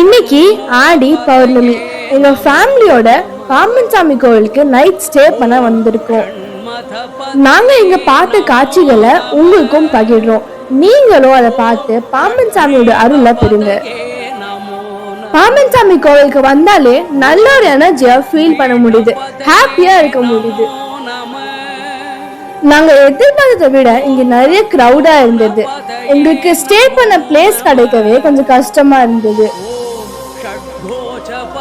இன்னைக்கு ஆடி பௌர்ணமி. எங்க ஃபேமிலியோட பாம்பன் சாமி கோவிலுக்கு நைட் ஸ்டே பண்ண வந்திருக்கோம். நாங்க இங்க பார்த்த காட்சிகளை உங்களுக்கும் பகிர்றோம். நீங்களும் அதை பார்த்து பாம்பன் சாமியோட அருளை பெறுங்க. பாம்பன் சாமி கோவிலுக்கு வந்தாலே நல்ல ஒரு எனர்ஜியா ஃபீல் பண்ண முடியுது. ஹாப்பியா இருக்க முடியுது. நாங்க எதிர்பார்த்ததை விட இங்க நிறைய க்ரௌடாக இருந்தது. எங்களுக்கு ஸ்டே பண்ண பிளேஸ் கிடைக்கவே கொஞ்சம் கஷ்டமா இருந்தது.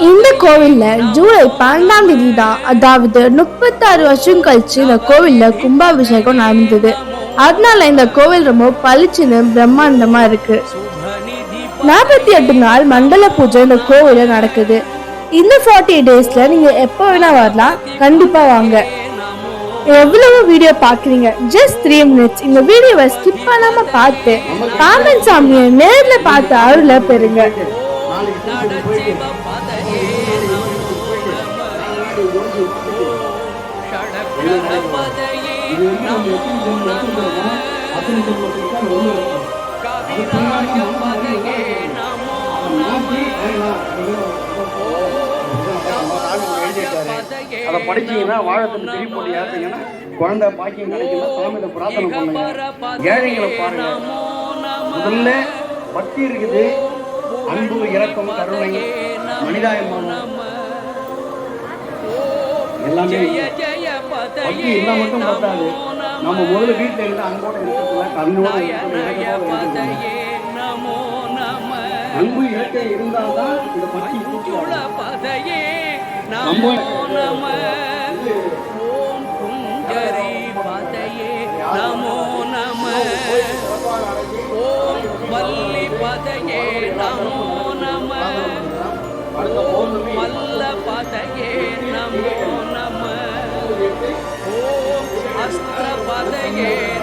இந்த கோவில்ல ஜூலை பன்னெண்டாம் தேதி தான் அதாவது முப்பத்தாறு வருஷம் கழிச்சு இந்த கோவில்ல கும்பாபிஷேகம் நடந்தது. அதனால இந்த கோவில் ரொம்ப பளிச்சுன்னு பிரம்மாண்டமா இருக்கு. நாற்பத்தி எட்டு நாள் மண்டல பூஜை இந்த கோவில நடக்குது. இந்த ஃபார்ட்டி டேஸ்ல நீங்க எப்போ வேணா வரலாம் கண்டிப்பா வாங்க. எவ்வளவு வீடியோ பாக்குறீங்க? ஜஸ்ட் த்ரீ மினிட்ஸ் இந்த வீடியோவை ஸ்கிப் பண்ணாம பார்த்து காமன் சாமியை நேரில் பார்த்து அருளை பெறுங்க. அதை படிச்சீங்கன்னா வாழைத்தண்டு திரி போட்டு குழந்தை பாக்கியம் கிடைக்கல சாமியில பிரார்த்தனை பண்ணுங்க. ஏழைகளை பாருங்க. முதல்ல பக்தி இருக்குது. அன்பு இரக்கம் கருணை மனிதாயமானம் எல்லாமே பக்தி இருந்தா மட்டும் பத்தாது. நம்ம முதல்ல வீட்டுல இருந்து அன்போட இருக்கிறதுல கண்ணோட அன்பு இயற்கை இருந்தால்தான் இந்த பக்தி நம்ம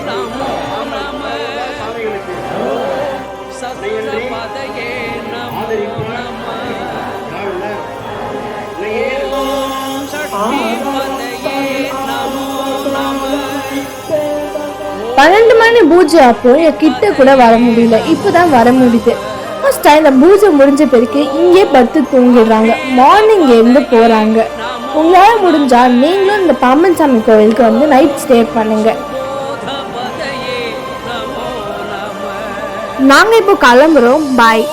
நமோ நம நமோ நம ஓம் நமோ நம பன்னெண்டு மணி பூஜை அப்போ என் கிட்ட கூட வர முடியல. இப்போதான் வர முடியுது. ஆல்மோஸ்ட் டைம் பூஜை முடிஞ்ச பிறகு இங்கே படுத்து தூங்கிடுறாங்க. மார்னிங் இருந்து போறாங்க. உங்களால முடிஞ்சா நீங்களும் இந்த பாம்பன் சாமி கோவிலுக்கு வந்து நைட் ஸ்டே பண்ணுங்க. நாங்கள் இப்போ கிளம்புறோம். பாய்